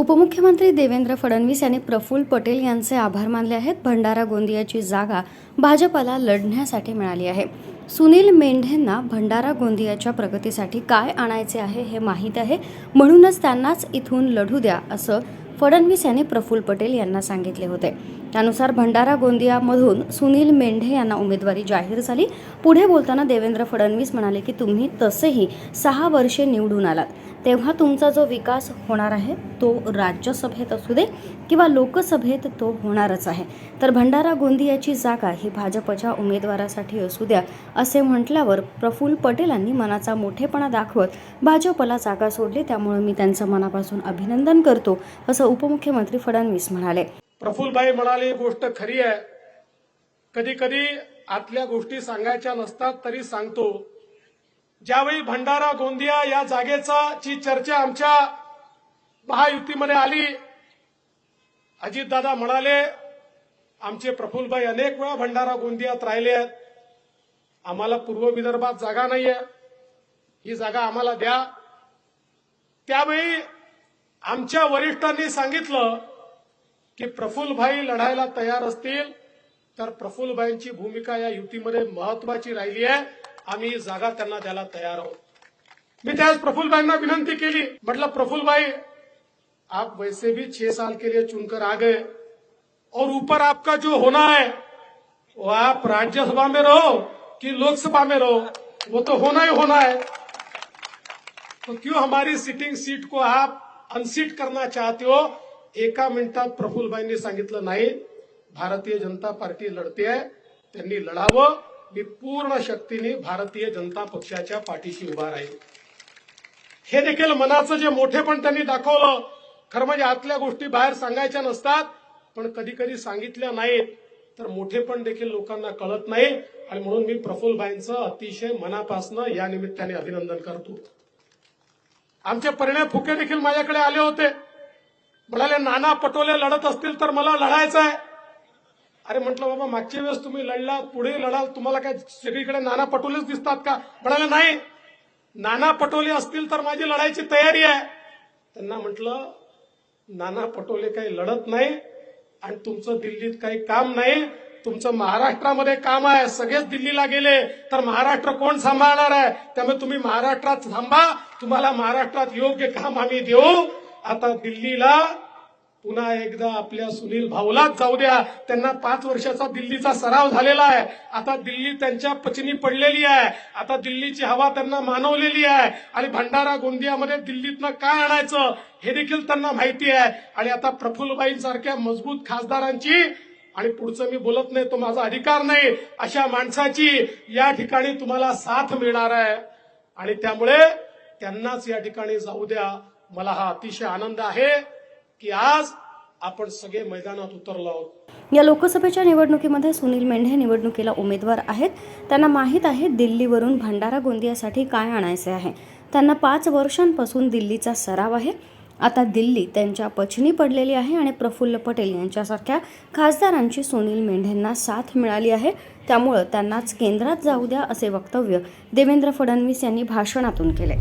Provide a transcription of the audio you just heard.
उपमुख्यमंत्री देवेंद्र फडणवीस यांनी प्रफुल्ल पटेल यांचे आभार मानले आहेत. भंडारा गोंदियाची जागा भाजपला लढण्यासाठी मिळाली आहे. सुनील मेंढेंना भंडारा गोंदियाच्या प्रगतीसाठी काय आणायचे आहे हे माहीत आहे. म्हणूनच त्यांनाच इथून लढू द्या असं फडणवीस यांनी प्रफुल्ल पटेल यांना सांगितले होते. त्यानुसार भंडारा गोंदियामधून सुनील मेंढे यांना उमेदवारी जाहीर झाली. पुढे बोलताना देवेंद्र फडणवीस म्हणाले की तुम्ही तसेही सहा वर्षे निवडून आलात. तेव्हा तुमचा जो विकास होणार आहे तो राज्यसभेत असू दे किंवा लोकसभेत तो होणारच आहे. तर भंडारा गोंदियाची जागा ही भाजपच्या उमेदवारासाठी असू द्या असे म्हटल्यावर प्रफुल्ल पटेलांनी मनाचा मोठेपणा दाखवत भाजपला जागा सोडली. त्यामुळे मी त्यांचं मनापासून अभिनंदन करतो असं उपमुख्यमंत्री फडणवीस म्हणाले. प्रफुल्लभाई म्हणाले ही गोष्ट खरी आहे. कधी कधी आतल्या गोष्टी सांगायच्या नसतात तरी सांगतो. ज्यावेळी भंडारा गोंदिया या जागेचा ची चर्चा आमच्या महायुतीमध्ये आली अजितदादा म्हणाले आमचे प्रफुल्लभाई अनेक वेळा भंडारा गोंदियात राहिले आहेत. आम्हाला पूर्व विदर्भात जागा नाहीये. ही जागा आम्हाला द्या. त्यावेळी आमच्या वरिष्ठांनी सांगितलं की प्रफुल्लभाई लढायला तयार असतील, तर प्रफुल्लभाईंची भूमिका या युतीमध्ये महत्वाची राहिली आहे. आम्ही जागा त्यांना द्यायला तयार आहोत. मी त्यावेळेस प्रफुल्लभाईंना विनंती केली. म्हटलं प्रफुल्लभाई आप वैसे भी छह साल के लिए चुनकर आ गए और ऊपर आपका जो होना है, वो आप राज्यसभा में रहो कि लोकसभा में रहो, वो तो होना ही होना है। तो क्यों हमारी सिटिंग सीट को आप अनसीट करना चाहते हो? एका मिनिटात प्रफुल्लभाईंनी सांगितलं नाही भारतीय जनता पार्टी लढते आहे त्यांनी लढावं. मी पूर्ण शक्तीने भारतीय जनता पक्षाच्या पाठीशी उभा राहील हे देखील मनाचं जे मोठेपण त्यांनी दाखवलं. खरं म्हणजे आतल्या गोष्टी बाहेर सांगायच्या नसतात पण कधी कधी सांगितल्या नाहीत तर मोठेपण देखील लोकांना कळत नाही. आणि म्हणून मी प्रफुल्लभाईंचं अतिशय मनापासनं या निमित्ताने अभिनंदन करतो. आमचे परिणय फुके देखील माझ्याकडे आले होते. म्हणाले नाना पटोले लढत असतील तर मला लढायचं आहे अरे म्हटलं बाबा मागच्या वेळेस तुम्ही लढलात पुढे लढाल तुम्हाला काय सगळीकडे नाना पटोलेच दिसतात का? म्हणाले नाही. नाना पटोले असतील तर माझी लढायची तयारी आहे. त्यांना म्हटलं नाना पटोले काही लढत नाही आणि तुमचं दिल्लीत काही काम नाही. तुमचं महाराष्ट्रामध्ये काम आहे. सगळेच दिल्लीला गेले. तर महाराष्ट्र कोण सांभाळणार आहे? त्यामुळे तुम्ही महाराष्ट्रात थांबा. तुम्हाला महाराष्ट्रात योग्य काम आम्ही देऊ. आता दिल्लीला पुन्हा एकदा आपल्या सुनील भाऊलाच जाऊ द्या. त्यांना पाच वर्षाचा दिल्लीचा सराव झालेला आहे. आता दिल्ली त्यांच्या पचनी पडलेली आहे. आता दिल्लीची हवा त्यांना मानवलेली आहे. आणि भंडारा गोंदियामध्ये दिल्लीतनं काय आणायचं हे देखील त्यांना माहिती आहे. आणि आता प्रफुल्लबाईंसारख्या मजबूत खासदारांची आणि पुढचं मी बोलत नाही तो माझा अधिकार नाही अशा माणसाची या ठिकाणी तुम्हाला साथ मिळणार आहे. आणि त्यामुळे त्यांनाच या ठिकाणी जाऊ द्या. मला हा अतिशय आनंद आहे की आज आपण सगळे मैदानात उतरलो आहोत. या लोकसभेच्या निवडणुकीमध्ये सुनील मेंढे निवडणुकीला उमेदवार आहेत. त्यांना माहीत आहे दिल्लीवरून भंडारा गोंदियासाठी काय आणायचे आहे. त्यांना पाच वर्षांपासून दिल्लीचा सराव आहे. आता दिल्ली त्यांच्या पचनी पडलेली आहे आणि प्रफुल्ल पटेल यांच्यासारख्या खासदारांची सुनील मेंढेंना साथ मिळाली आहे. त्यामुळं त्यांनाच केंद्रात जाऊ द्या असे वक्तव्य देवेंद्र फडणवीस यांनी भाषणातून केले.